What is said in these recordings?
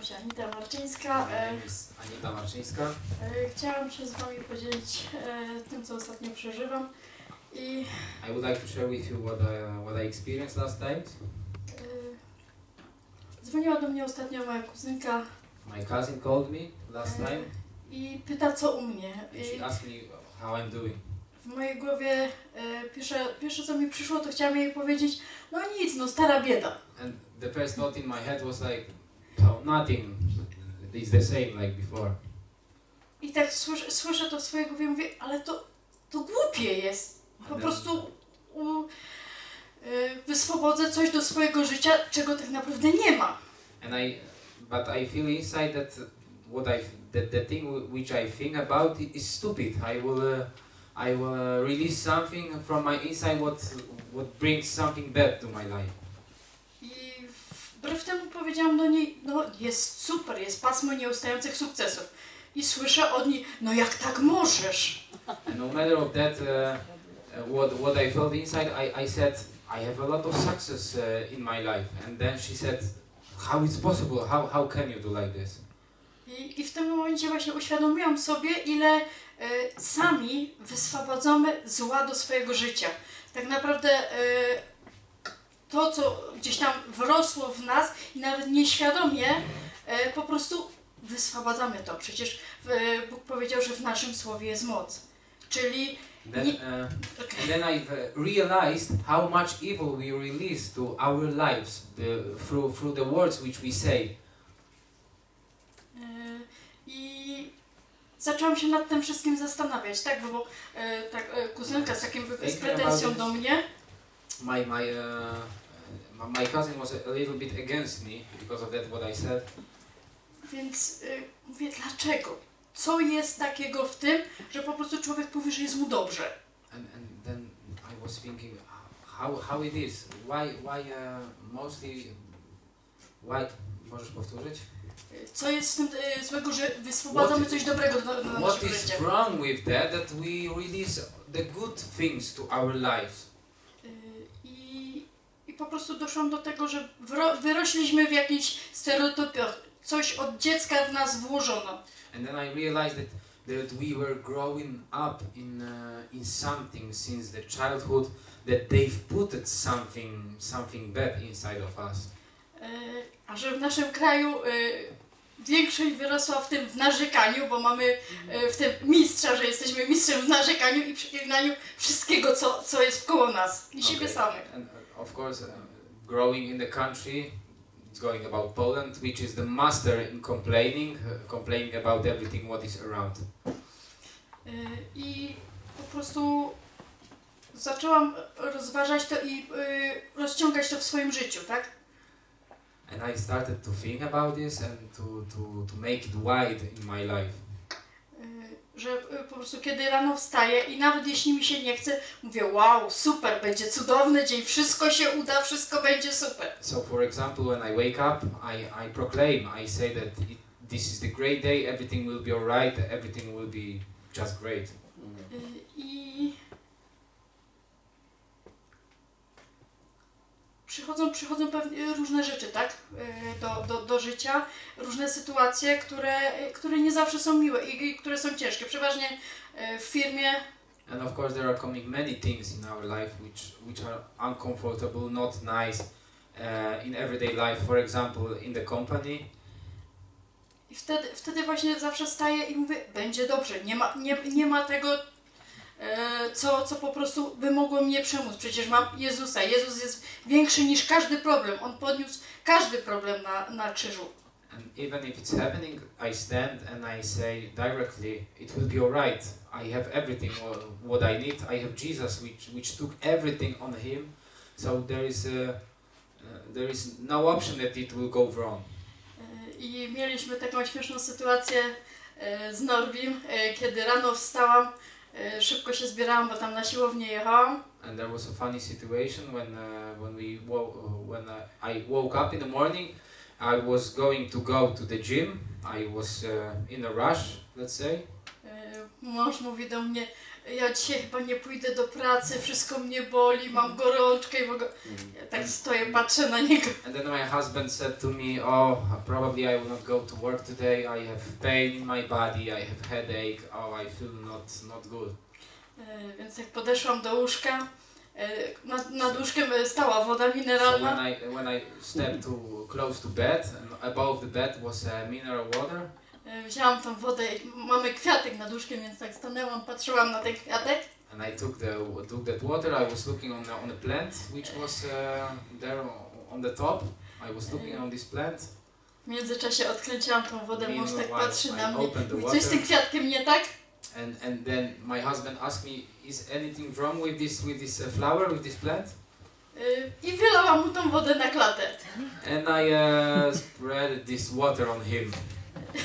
Nazywam się Anita Marczyńska. E, Anita Marczyńska. e, chciałam się z Wami podzielić e, tym, co ostatnio przeżywam. I I would like to share with you what I, what I experienced last night. e, dzwoniła do mnie ostatnio moja kuzynka My cousin called me last e, time i pyta, co u mnie. and I she asked me how I'm doing. w mojej głowie e, pierwsze, pierwsze, co mi przyszło, to chciałam jej powiedzieć, no nic, no stara bieda. And the first thought in my head was like, oh, nothing is the same like before. I tak słyszę, słyszę to w swojej głowie, mówię, ale to, to głupie jest. Po Ale- prostu u, e, wyswobodzę coś do swojego życia, czego tak naprawdę nie ma. And I, but I feel inside that what I, that the thing wh- which I think about is stupid. I will, uh, I will uh, release something from my inside what, what brings something bad to my life. Wbrew temu powiedziałam do niej, no jest super, jest pasmo nieustających sukcesów. I słyszę od niej, no jak tak możesz? And no matter of that, uh, uh, what what I felt inside, I, I said I have a lot of success uh, in my life. And then she said, "How it's possible? How how can you do like this?" I, I w tym momencie właśnie uświadomiłam sobie, ile e, sami wyswobodzamy zła do swojego życia. Tak naprawdę e, to, co gdzieś tam wrosło w nas i nawet nieświadomie, e, po prostu wyswobodzamy to. Przecież e, Bóg powiedział, że w naszym słowie jest moc. Czyli Then, Nie- uh, and then I realized how much evil we release to our lives the, through through the words which we say. E, I zaczęłam się nad tym wszystkim zastanawiać, tak? Bo, bo e, tak, e, kuzynka z takim z pretensją do mnie. My my uh, my- cousin was a little bit against me because of that what I said. Więc y, mówię, dlaczego? Co jest takiego w tym, że po prostu człowiek powie, że jest mu dobrze? And, and then I was thinking, how, how it is? Why, why uh, mostly, why, możesz powtórzyć? Co jest w tym y, złego, że wyswobadzamy What- coś dobrego do, do What is wrong with that, that we release the good things to our lives? Po prostu doszłam do tego, że wyrośliśmy w jakichś stereotypach. Coś od dziecka w nas włożono. And then I realized that, that we were growing up in, uh, in something since the childhood, that they've put something, something bad inside of us. Y, A że w naszym kraju y, większość wyrosła w tym w narzekaniu, bo mamy y, w tym mistrza, że jesteśmy mistrzem w narzekaniu i przeklinaniu wszystkiego, co, co jest wkoło nas i siebie Okay. samych. Of course, uh, growing in the country, it's going about Poland, which is the master in complaining, uh, complaining about everything what is around. Y, I po prostu zaczęłam rozważać to i y, rozciągać to w swoim życiu, tak? And I started to think about this and to, to, to make it wide in my life. Y, Że y, po prostu kiedy rano wstaję i nawet jeśli mi się nie chce, mówię wow, super, będzie cudowny dzień, wszystko się uda, wszystko będzie super. So, for example, when I wake up, I, I proclaim, I say that it, this is the great day, everything will be alright, everything will be just great. Y, I przychodzą, przychodzą pewnie różne rzeczy, tak? Y, Do, do, do życia, różne sytuacje, które, które nie zawsze są miłe i, i które są ciężkie. Przeważnie y, w firmie And of course, there are coming many things in our life which, which are uncomfortable, not nice uh, in everyday life. For example, in the company, i wtedy, wtedy właśnie zawsze staję i mówię, będzie dobrze, nie ma, nie, nie ma tego, co, co po prostu by mogło mnie przemóc. Przecież mam Jezusa. Jezus jest większy niż każdy problem. On podniósł każdy problem na, na krzyżu. and even if it's happening, I stand and I say directly, it will be alright. I have everything wha- what I need. I have Jesus, which which took everything on Him. So there is a, uh, there is no option that it will go wrong. E, I mieliśmy taką śmieszną sytuację e, z Norbim, e, kiedy rano wstałam, e, szybko się zbierałam, bo tam na siłownię jechałam. And there was a funny situation when uh, when we wo- uh, when uh, I woke up in the morning. I was going to go to the gym. I was uh, in a rush, let's say. E, Mąż mówi do mnie, ja dzisiaj chyba nie pójdę do pracy, wszystko mnie boli, mam gorączkę i w ogóle... Stoję, patrzę na niego. And then my husband said to me, "Oh, probably I will not go to work today. I have pain in my body. I have headache. Oh, I feel not not good." E, Więc jak podeszłam do łóżka, e, nad, nad łóżkiem e, stała woda So mineralna. when I when I stepped to close to bed, and above the bed was a mineral water, E, Wzięłam tą wodę, i mamy kwiatek nad łóżkiem, więc tak stanęłam, patrzyłam na ten kwiatek. And I took the took that water. I was looking on the, on a plant which was uh, there on the top. I was looking on this plant. W międzyczasie odkręciłam tą wodę, mąż tak patrzy na mnie. the Mówi, coś z tym kwiatkiem nie tak? And and then my husband asked me, "Is anything wrong with this with this uh, flower with this plant?" E, I wylałam mu tą wodę na klatę. And I uh, spread this water on him,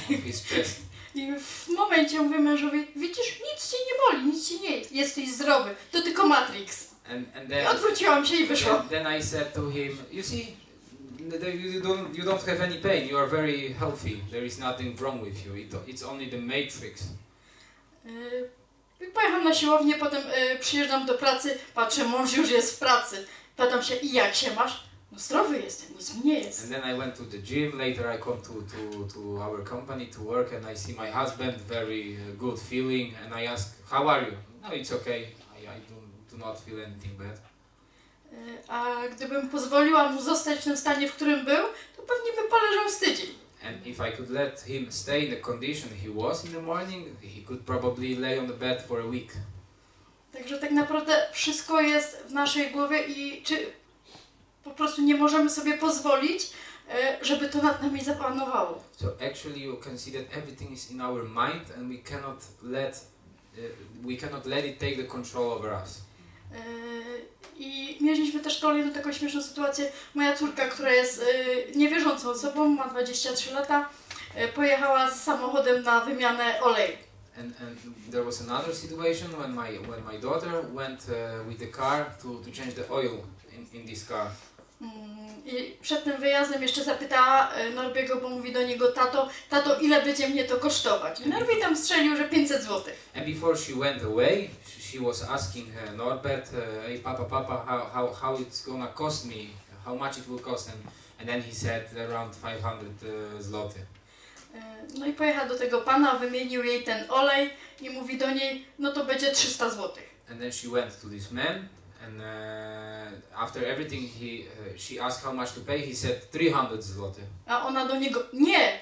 on his chest. I w momencie mówię mężowi, widzisz, nic ci nie boli, nic ci nie jest, jesteś zdrowy, to tylko Matrix. And and I then odwróciłam się i wyszłam. then, then I said to him, "You see, th- you don't you don't have any pain. You are very healthy. There is nothing wrong with you. It, it's only the matrix." I pojechałam na siłownię, potem e, przyjeżdżam do pracy, patrzę, mąż już jest w pracy. Pytam się, i jak się masz? No zdrowy jestem, nic mi nie jest. And then I went to the gym. Later I come to, to, to our company to work and I see my husband, very uh, good feeling. And I ask, how are you? No, it's okay. I, I do, do not feel anything bad. E, A gdybym pozwoliła mu zostać w tym stanie, w którym był, to pewnie by poleżał z tydzień. And if I could let him stay in the condition he was in the morning, he could probably lay on the bed for a week. Także tak naprawdę wszystko jest w naszej głowie i czy po prostu nie możemy sobie pozwolić, e, żeby to nad nami zapanowało. So actually you can see that everything is in our mind and we cannot let uh, we cannot let it take the control over us. E, I mieliśmy też kolejną taką śmieszną sytuację. Moja córka, która jest e, niewierzącą osobą, ma 23 lata, e, pojechała z samochodem na wymianę oleju. And, and there was another situation when my when my daughter went uh, with the car to, to change the oil in, in this car. Mm, I przed tym wyjazdem jeszcze zapytała e, Norbiego, bo mówi do niego, tato, tato, ile będzie mnie to kosztować? I Norbi tam strzelił, że 500 zł. And before she went away, she, was asking uh, Norbert, "Hey, Papa, Papa, how, how, how it's gonna cost me? How much it will cost?" And, and then he said around 500 uh, zloty. E, No i pojechał do tego pana, wymienił jej ten olej i mówi do niej, no to będzie 300 zł. And then she went to this man, and uh, after everything, he uh, she asked how much to pay. He said 300 zloty. A ona do niego, nie,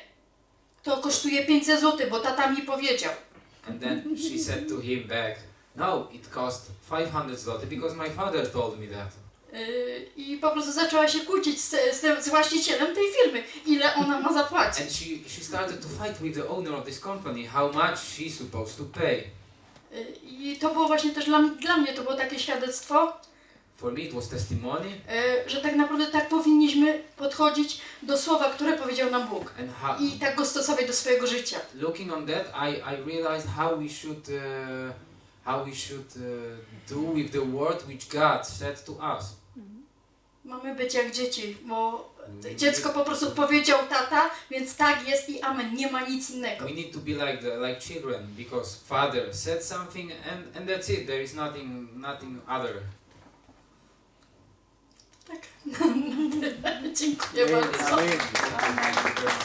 to kosztuje 500 zł, bo tata mi powiedział. And then she said to him back, "No, it cost 500 zloty because my father told me that." Yy, I po prostu zaczęła się kłócić z, z, tym, z właścicielem tej firmy, ile ona ma zapłacić. And she, she started to fight with the owner of this company how much she's supposed to pay. Yy, I to było właśnie też dla, dla mnie, to było takie świadectwo, For me, it was testimony, yy, że tak naprawdę tak powinniśmy podchodzić do słowa, które powiedział nam Bóg. and how, I tak go stosować do swojego życia. looking on that, I, I realized how we should uh, how we should uh, do with the word which God said to us. Mamy być jak dzieci, bo dziecko po prostu powiedział tata, więc tak jest i amen, nie ma nic innego. We need to be like the, like children because Father said something and, and that's it. There is nothing nothing other. Tak. Dziękuję bardzo. Thank you very much.